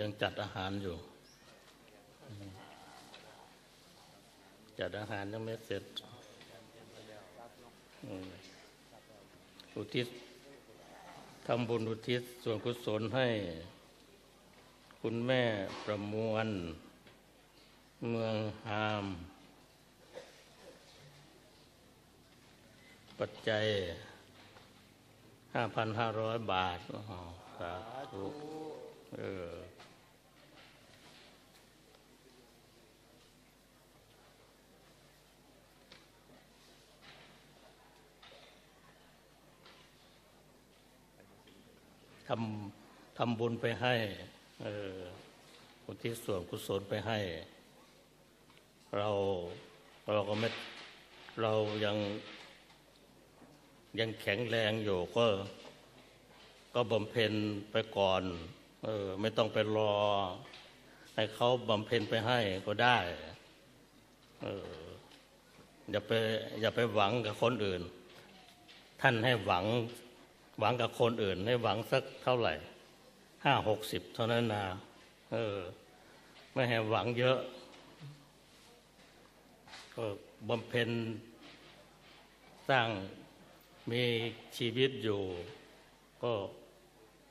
ยังจัดอาหารอยู่ จัดอาหารยังไม่เสร็จอุทิศทำบุญอุทิศส่วนกุศลให้ คุณแม่ประมวล เมืองฮาม ปัจจัย 5,500 บาทอ๋อสาธุ เออทำทำบุญไปให้ เอออุทิศส่วนกุศลไปให้ เราเราก็ไม่เรายังยังแข็งแรงอยู่ก็ ก็บำเพ็ญไปก่อน เออ ไม่ต้องไปรอ ให้เขาบำเพ็ญไปให้ก็ได้ เออ อย่าไป อย่าไปหวังกับคนอื่น ท่านให้หวัง หวังกับคนอื่น ให้หวังสักเท่าไหร่ห้าหกสิบเท่านั้นนาเออ ไม่ให้หวังเยอะก็บำเพ็ญสร้างมีชีวิตอยู่ก็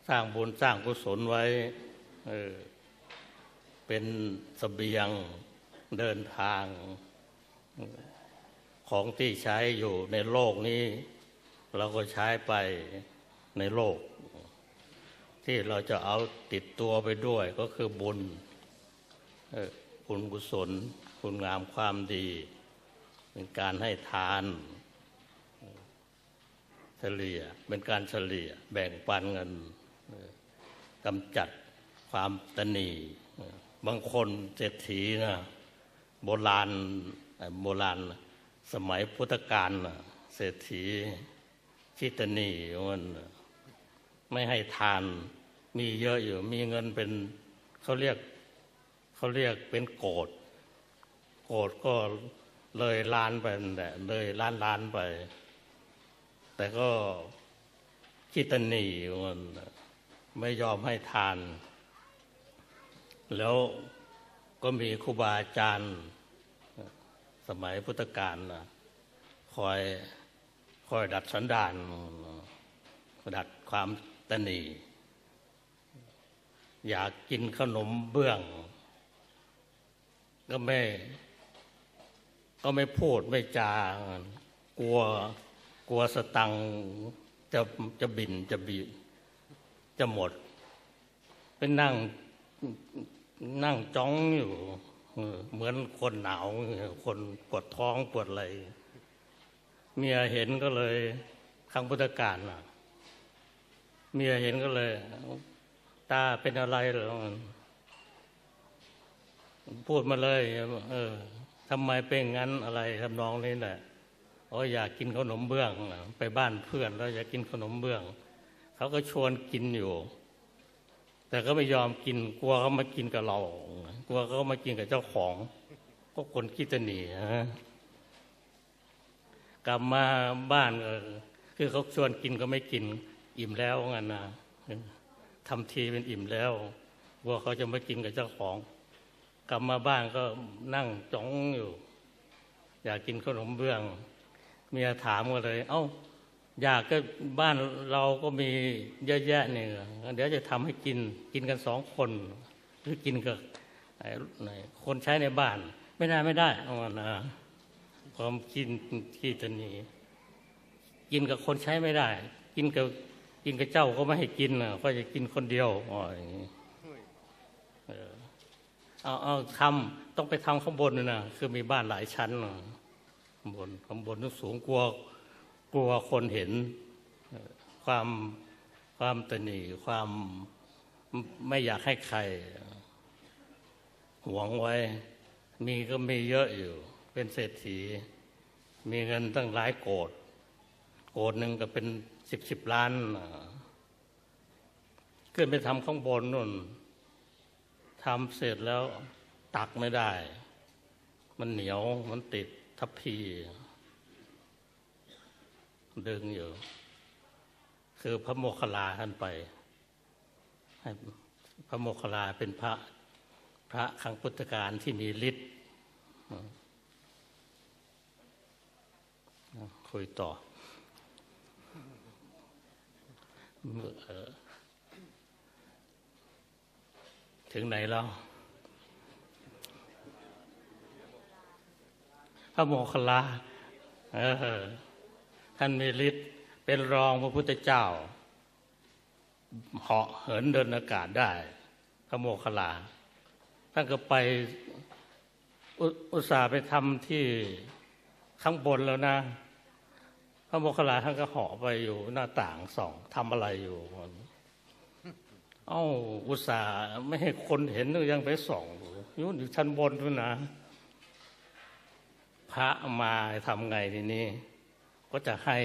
สร้างบุญสร้างกุศลไว้เออเป็นสเสบียงเดินทาง ของที่ใช้อยู่ในโลกนี้ เราก็ใช้ไปในโลก ที่เราจะเอาติดตัวไปด้วยก็คือบุญเออบุญกุศล คุณงามความดี เป็นการให้ทานเฉลี่ยเป็นการเฉลี่ยแบ่งปันเงิน กำจัดความตนีบางคนเศรษฐีนะโบราณโบราณสมัยพุทธกาลนะเศรษฐีชิตนีมันไม่ให้ทานมีเยอะอยู่มีเงินเป็นเขาเรียกเขาเรียกเป็นโกดโกดก็เลยล้านไปนั่นแหละเลยล้านล้านไป แต่ก็คิตนีมัน ไม่ยอมให้ทาน แล้วก็มีครูบาอาจารย์ สมัยพุทธกาลนะคอยคอยดัดสันดาน ดัดความตนี อยากกินขนมเบื้อง ก็ไม่ ก็ไม่พูดไม่จากลัวกลัวสตังจะจะบินจะบี จะหมด เป็นนั่งนั่งจ้องอยู่เหมือนคนหนาว คนปวดท้องปวดอะไรเมียเห็นก็เลยครั้งพุทธกาลน่ะ เมียเห็นก็เลย ตาเป็นอะไรหรอพูดมาเลย เออทำไมเป็นงั้นอะไรทำนองนี้แหละอ๋ออยากกินขนมเบื้อง ไปบ้านเพื่อนแล้วอยากกินขนมเบื้อง เขาก็ชวนกินอยู่ แต่ก็ไม่ยอมกินกลัวเขามากินกับเรา กลัวเขามากินกับเจ้าของ ก็คนขี้ตะหนีฮะกลับมาบ้านคือเขาชวนกินก็ไม่กิน อิ่มแล้วงั้นนะทำทีเป็นอิ่มแล้วกลัวเขาจะมากินกับเจ้าของ กลับมาบ้านก็นั่งจ้องอยู่ อยากกินขนมเบื้องเมียถามก็เลย เอ้า อยากก็บ้านเราก็มีเยอะแยะเนี่ยเดี๋ยวจะทำให้กินกินกันสองคนหรือกินกับคนใช้ในบ้าน ไม่ได้ไม่ได้เอานะความกินขี้ตนีกินกับคนใช้ไม่ได้ กินกับกินกับเจ้าก็ไม่ให้กินนะก็จะกินคนเดียวอ๋ออย่างนี้เอาเอาทำต้องไปทำข้างบนนะคือมีบ้านหลายชั้นข้างบนข้างบนต้องสูงกลัว กลัวคนเห็นความความตนีความไม่อยากให้ใครหวงไว้ มีก็มีเยอะอยู่ เป็นเศรษฐี มีเงินตั้งหลายโกดโกดหนึ่งก็เป็นสิบสิบล้านขึ้นไปทำข้างบนนู่นทำเสร็จแล้วตักไม่ได้ มันเหนียวมันติดทัพพี ดึงอยู่ คือพระโมคคัลลาท่านไปให้พระโมคคัลลาเป็นพระพระครั้งพุทธกาลที่มีฤทธิ์คุยต่อเอ่อถึงไหนแล้ว พระโมคคัลลาเออ ท่านมีฤทธิ์เป็นรองพระพุทธเจ้าเหาะเหินเดินอากาศได้พระโมคคัลลาท่านก็ไปอุตส่าห์ไปทำที่ข้างบนแล้วนะ พระโมคคัลลาท่านก็เหาะไปอยู่หน้าต่างส่องทำอะไรอยู่เอ้าอุตส่าห์ไม่ให้คนเห็นยังไปส่องอยู่อยู่ชั้นบนด้วยนะ พระมาทำไงทีนี้ ก็จะให้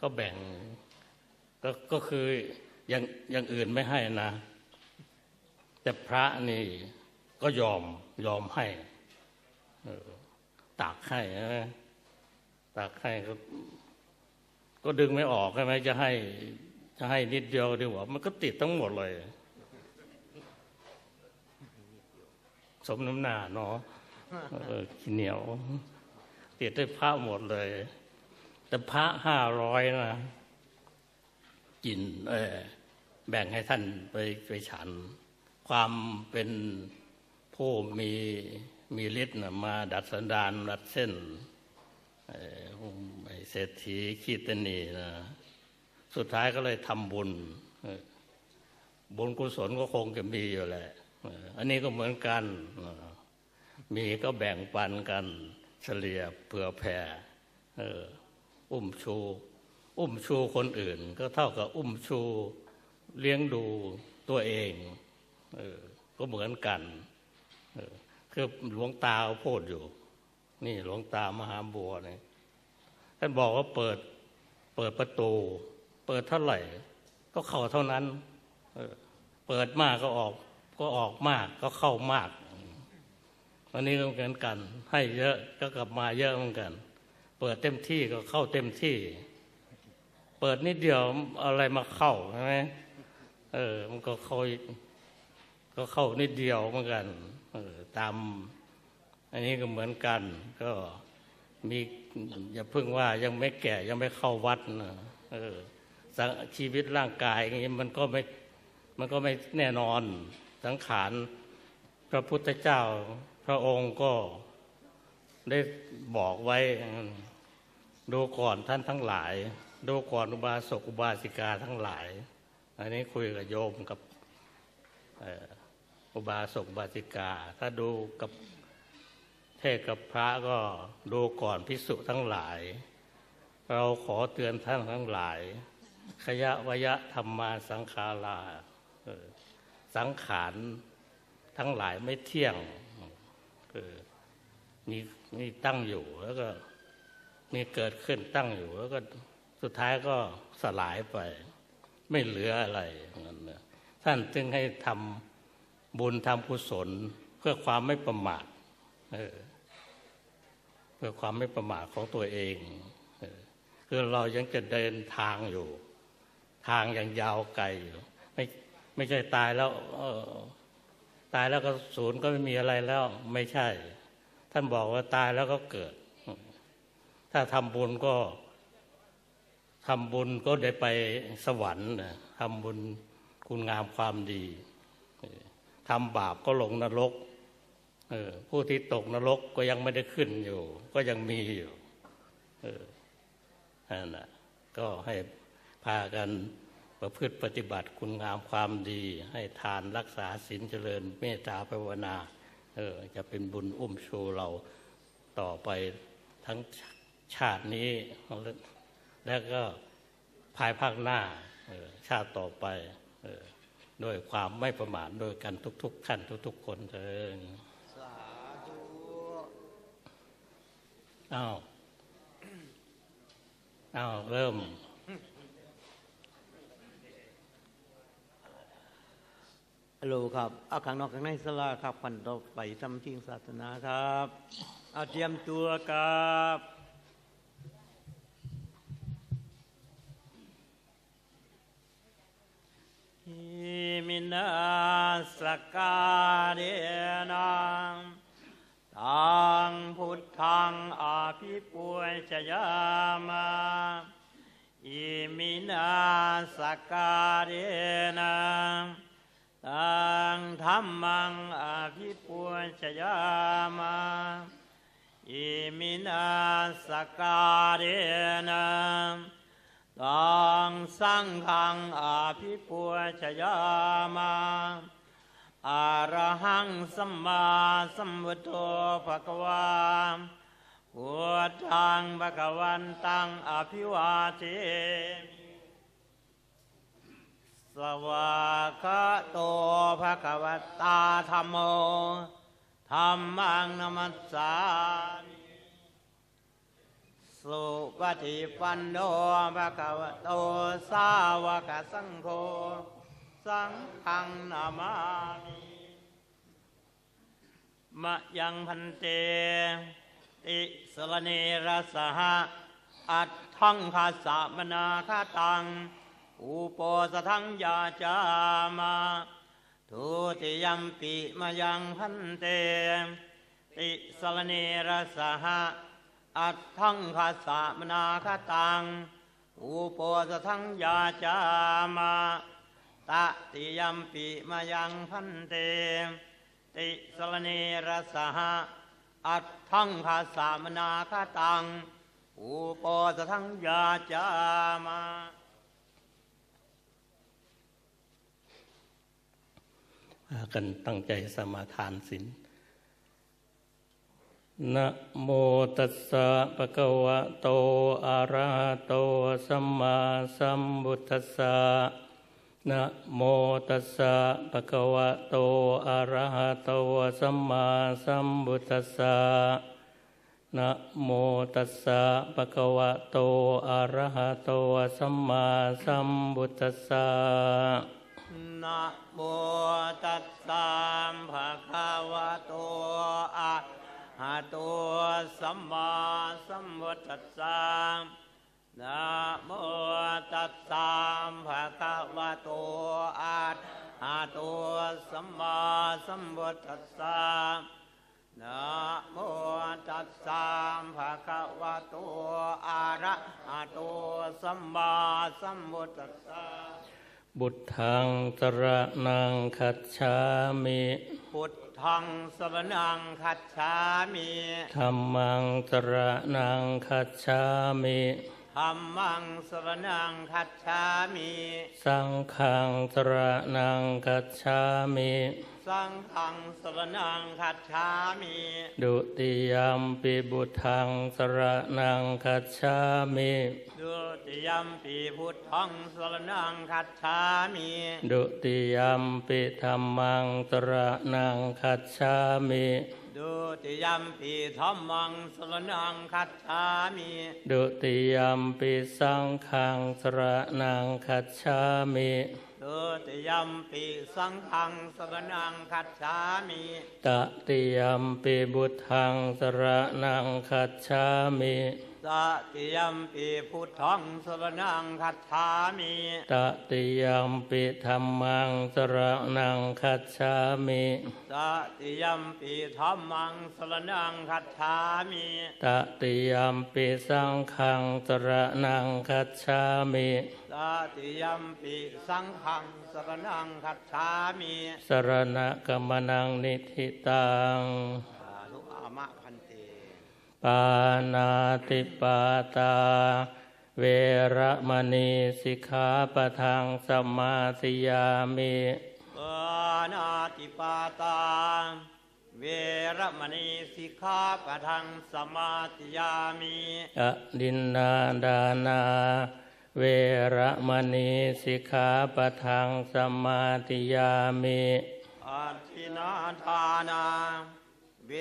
ก็แบ่ง ก็ก็คืออย่างอย่างอื่นไม่ให้นะ แต่พระนี่ก็ยอมยอมให้ตากให้นะตากให้ก็ก็ดึงไม่ออกใช่ไหมจะให้ จะให้นิดเดียวดีกว่ามันก็ติดทั้งหมดเลย สมน้ำหน้าเนาะเออขี้เหนียว ติดได้พระหมดเลย แต่พระห้าร้อยนะกินเออแบ่งให้ท่านไปไปฉัน ความเป็นผู้มีมีฤทธิ์นะมาดัดสันดานดัดเส้นเอ่อไอ้เศรษฐีขีตนีนะสุดท้ายก็เลยทำบุญบุญกุศลก็คงจะมีอยู่แหละ อันนี้ก็เหมือนกัน มีก็แบ่งปันกัน เฉลี่ยเผื่อแผ่เอออุ้มชู อุ้มชูคนอื่น ก็เท่ากับอุ้มชูเลี้ยงดูตัวเองเออก็เหมือนกันเออคือหลวงตาเขาพูดอยู่ นี่หลวงตามหาบัวเนี่ยท่านบอกว่าเปิดเปิดประตู เปิดเท่าไหร่ ก็เข้าเท่านั้นเออเปิดมากก็ออก ก็ออกมากก็เข้ามาก วันนี้ก็เหมือนกัน ให้เยอะก็กลับมาเยอะเหมือนกัน เปิดเต็มที่ก็เข้าเต็มที่ เปิดนิดเดียวอะไรมาเข้าใช่ไหมเออ มันก็เข้าก็เข้านิดเดียวเหมือนกัน เออตามอันนี้ก็เหมือนกัน ก็มีอย่าเพิ่งว่ายังไม่แก่ยังไม่เข้าวัดนะเออสังชีวิตร่างกายอย่างนี้มันก็ไม่มันก็ไม่แน่นอนสังขารพระพุทธเจ้า ระองค์ก็ได้บอกไว้ ดูก่อนท่านทั้งหลาย ดูก่อนอุบาสกอุบาสิกาทั้งหลาย อันนี้คุยกับโยมกับอุบาสกอุบาสิกา ถ้าดูกับเทศกับพระก็ดูก่อนพิสุทั้งหลาย เราขอเตือนท่านทั้งหลาย ขยะวยะธรรมาสังขาราสังขารทั้งหลายไม่เที่ยง มีมีตั้งอยู่แล้วก็มีเกิดขึ้นตั้งอยู่ แล้วก็สุดท้ายก็สลายไป ไม่เหลืออะไรนั่นนะท่านจึงให้ทำบุญทำกุศล เพื่อความไม่ประมาทเเพื่อความไม่ประมาทของตัวเองคือเรายังจะเดินทางอยู่ ทางยังยาวไกลอยู่ไม่ไม่ใช่ตายแล้ว ตายแล้วก็ศูนย์ก็ไม่มีอะไรแล้วไม่ใช่ ท่านบอกว่าตายแล้วก็เกิด ถ้าทำบุญก็ทำบุญก็ได้ไปสวรรค์ทำบุญคุณงามความดีทำบาปก็ลงนรกผู้ที่ตกนรกก็ยังไม่ได้ขึ้นอยู่ ก็ยังมีอยู่นั่นแหะก็ให้พากัน ประพฤติปฏิบัติคุณงามความดี ให้ทานรักษาศีลเจริญ เมตตาภาวนา เออจะเป็นบุญอุ้มชูเราต่อไปทั้งชาตินี้ แล้วก็ภายภาคหน้าชาติต่อไปด้วยความไม่ประมาทโดยกันทุก ๆ ท่านทุก ๆ คนเถิดอ้าว อ้าว เริ่ม ฮัลโหลครับเอาข้างนอกข้างในสลาครับพันต่อไปทำทิ้งศาสนาครับ เอาเตรียมตัวครับเนาสการเดนังตังพุทธังอาภิปุยชยามาอิมินาสการเดนัง ตังธรรมังอาภิปุชยามาอิมินาสการเดนังตังสังฆังอาภิปุชยามาอารหังสัมมาสัมพุทโธภะคะวาพุทธังภะคะวันตังอภิวาเทมิ สวากขาโตภะคะวตาธรรมโมธัมมังนัมัสสามิสุปฏิปันโนภะคะวะโตสาวกสังโฆสังฆังนามามิมะยังพันเต ติสรเนรสหะอัตถังภาษามนาคาตัง อุปโปสทังยาจามาทุติยมปิมะยังพันเต ติสรเนรสหะอัตถังภาษามนาคตัง อุปโปสทังยาจามาตติยมปิมายังพันเต ติสรเนรสหะอัตถังภาษามนาคตัง อุปโปสทังยาจามา พา กันตั้งใจสมาทานศีลนะโมตัสสะปะคะวะโตอะระหะโตสัมมาสัมพุทธัสสะนะโมตัสสะปะคะวะโตอะระหะโตสัมมาสัมพุทธัสสะนะโมตัสสะปะคะวะโตอะระหะโตสัมมาสัมพุทธัสสะ นะโมตัสสะภะคะวะโตอะหะโตสัมมาสัมพุทธัสสะนะโมตัสสะภะคะวะโตอะหะโตสัมมาสัมพุทธัสสะนะโมตัสสะภะคะวะโตอะระหะโตสัมมาสัมพุทธัสสะ บุตทังตระนังคัจฉามิพุทธังสรนังคัจฉามิธรรมังตระนังคัจฉามิธัมมังสรนังคัจฉามิ สังฆังตระนังคัจฉามิ สังฆังสรนังคัจฉามิดุติยมปิบุตทังตระนังคัจฉามิดุติยมปีพุทธังสรนังคัจฉามิดุติยมปิธรรมังตระนังคัจฉามิดุติยมปีธัมมังสรนังคัจฉามิดุติยมปิสังฆังตระนังคัจฉามิ ดุติยมปีสังฆังสรนังคัจฉามิตติยมปิบุตทังตระนังคัจฉามิตติยมปีพุทธังสรนังคัจฉามิตติยมปิธรรมังสรนังคัจฉามิตติยมปีธัมมังสรนังคัจฉามิตติยมปิสังฆังสรนังคัจฉามิ ตติยมปีสังฆังสรนังคัจฉามิสรณะกมนังนิธิตังสาธุอามะพันเตปานาติปาตา เวระมณีสิกขาปะทังสมมาธิยามิปานาติปาตา เวรมณีสิกขาปะทังสมาติยามิอดินนาดานา เวระมณีสิกขาปะทังสมมาธิยามิอาทินาทานา เว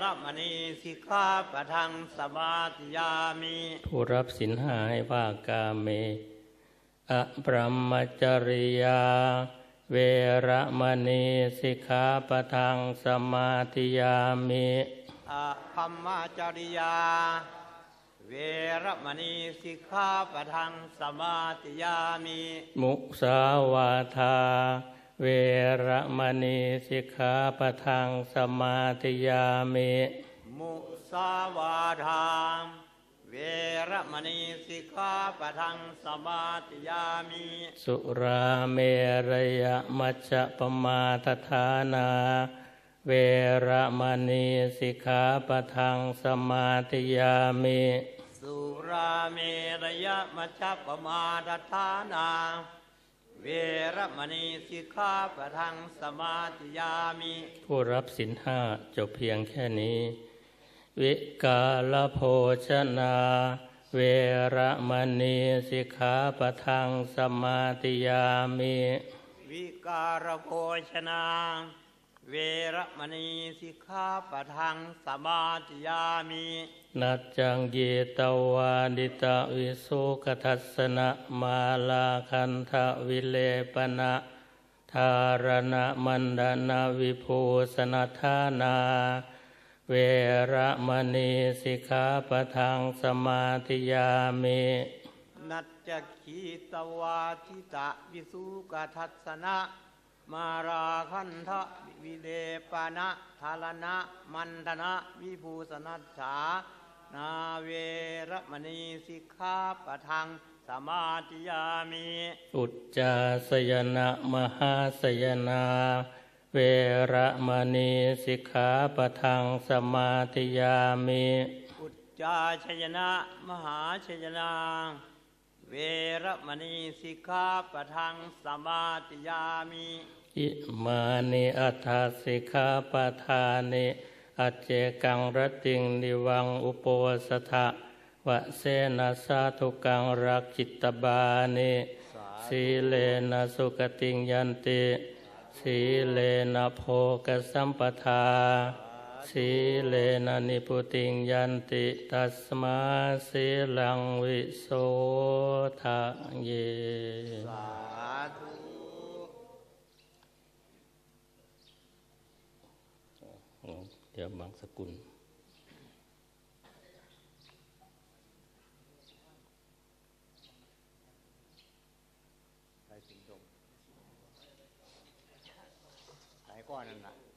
รมณีสิกขาปะทังสมาติยามิผู้รับสินหายว่ากาเมอะปรมจริยา เวระมณีสิกขาปะทังสมมาธิยามิอะคัมมาจริยาเวรมณีสิกขาปะทังสมาติยามิ มุสาวาทาเเวระมณีสิกขาปะทังสมาธิยามิ มุสาวาทามเวระมณีสิกขาปะทังสมาธิยามิ สุราเมรยมัชฌะปมาทฐานา เวระมณีสิกขาปะทังสมาธิยามิ สุราเมรยมัชฌปมาทฐานา เวระมณีสิกขาปะทังสมาธิยามิ ผู้รับสินห้าจบเพียงแค่นี้ วิกาลโภชนา เวระมณีสิกขาปะทังสมาธิยามิ วิการโภชนาเวระมณีสิกขาปะทังสมาธิยามิ นัจจังเยตวาดิตาวิสุกทัสนะมาลาคันทะวิเลปนะทารณมันดานาวิภูสนทานา เวรมณีสิกขาปทังสมาธิยามินัจจคีตวาทิตะวิสุกทัสสนะ มาราคันทะวิเลปนะทารณะมันตนะวิภูสนัสสา นาเวระมณีสิกขาปะทังสมาธิยามิอุจจาสยนะมหาสยนาเวระมณีสิกขาปะทังสมาธิยามิอุจจาชยนะมหาชยนาเวระมณีสิกขาปะทังสมาธิยามิอิมานิอัฏฐสิกขาปะทานิ อัจเจกังรติงนิวังอุปวสถะวะเสนะสาธุกังรักจิตตบานิสีเลนะสุกติงยันติสีเลนะโภกสัมปทา สีเลนะนิพุติงยันติตัสมาสีลังวิโสทะเย สาธุ เดี๋ยวบางสกุลใส่สิงดงใส่ก้อนนั่นน่ะฮะ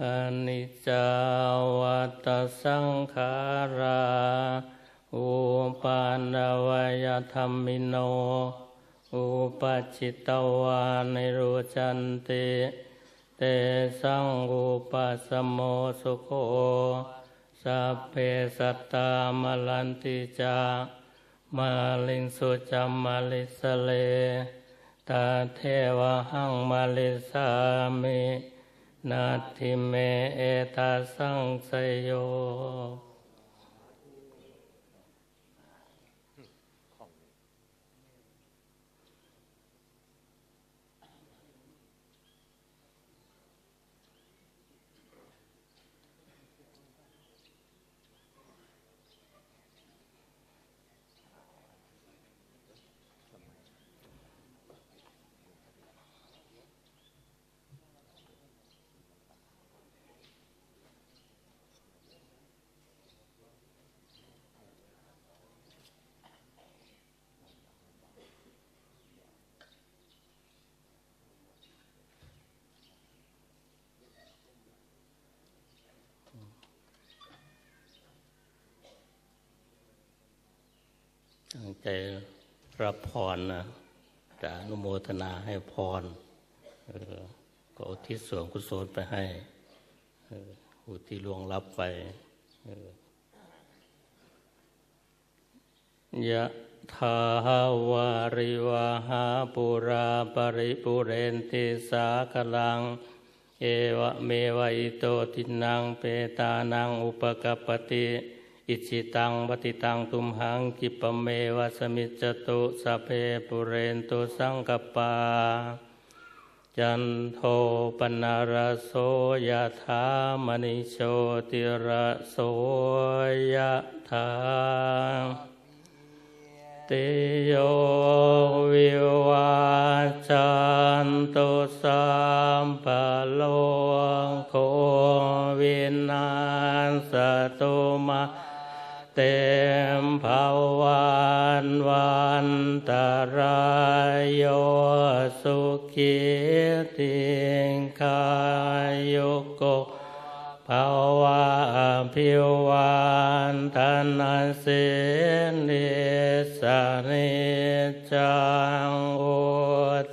อนิจจาวัตสังขาราอุปานวยธรรมิโน อุปัชชิตวานิรุจันติเตสังอุปสโมสุโคสัพเพสัตตามลันติจามาลิงสุจัมมาลิสเลตาเทวหังมาลิสามิ นาทิเมเอตาสังสยโย ตั้งใจรับพรนะจะอนุโมทนาให้พรออก็อุทิศส่วนกุศลไปให้ออผู้ที่ล่วงลับไปยะทาวาริวาหาปุราปริปุเรนติสากลัง เอวะเมวะอิโตทินังเปตานังอุปกปติ อิจิตังปฏิตังตุมหังกิปเมวะสมิจตุสพเพปุเรนตุสังกปา จันโทปนารโสยธามณิโชติระโสยธาเตโยวิวาจันตุสัมปะโลโควินาสตุมา เต็มภาวันวันตรายโยสุขีติงคายโยโกภาวะพิวันธนาเสนิสานิจังอุ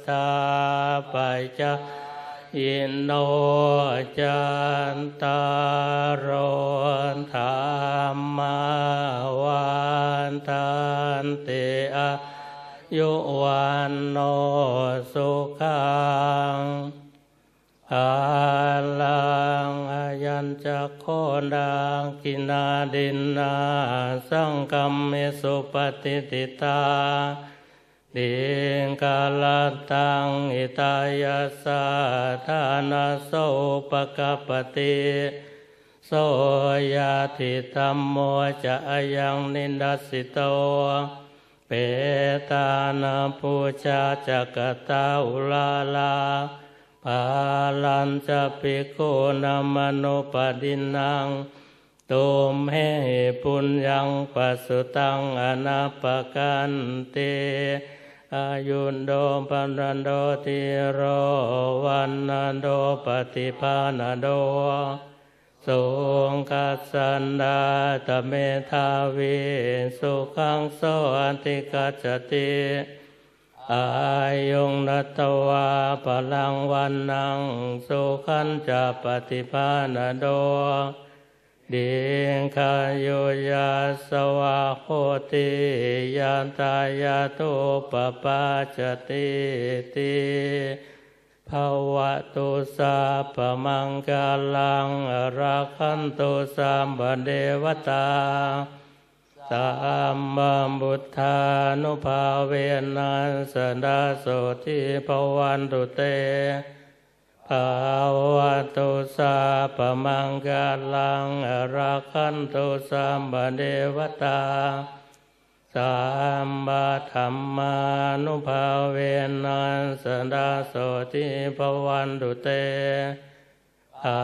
ตาปัจจอินโนจันตารโรธา ติอายุวันโนสุขังอาลังอายัญจะโคดังกินาดินนาสังกัมเมสุปฏิติตาดิงกาลตังอิตายาสาธานาโสปกปติ โสยาติธรรมโมจะอายังนินดัสสิโตเปตานาปูชาจักตาอุลาลาปาลันจะปิโกนามโนปดินังตุมเหปุญญังปัสสุตังอนาปกันเตอายุนโดปันรันโดติโรวันนันโดปฏิภาณโด สุงคัสสันดาตเมทาวิสุขังโสอันติกัจจติอายุงนัตวาพลังวันนังสุขันจะปฏิภาณโดดิงคายุยาสวะโคติยันตายาตุปปาจติติ ภาวะตุสาปมังกาลังอราคันตุสัมบเดวตาสัมมบุทธานุภาเวนัสสดาโสทิภวันตุเตภาวะตุสาปมังกาลังอราคันตุสัมบเดวตา สัมมาธรรมานุภาเวนัสสดาโสทิภวันตุเตภา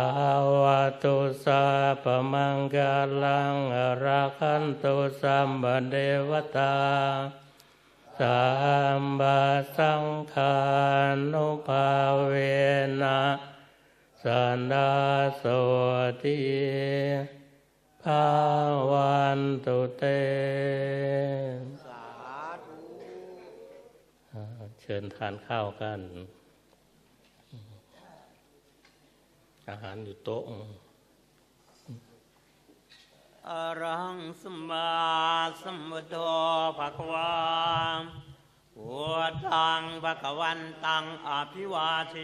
วะตุสาปมังกาลังอราคันตุสัมบเดวตาสัมบาสังฆานุภาเวนะสันดาโสติ ภาวันตุเต สาธุเชิญทานข้าวกัน อาหารอยู่โต๊ะอรังสมมาสมุทโธภะควาพุทธังภะคะวันตังอภิวาเท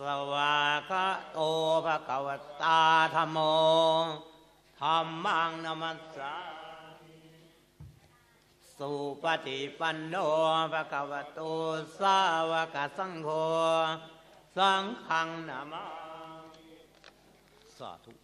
สวากาโตภะคะวตาธรรมโมธรรมังนมัสสาสุปฏิปันโนภะคะวะโตสาวกสังโฆสังฆังนามาสาธุ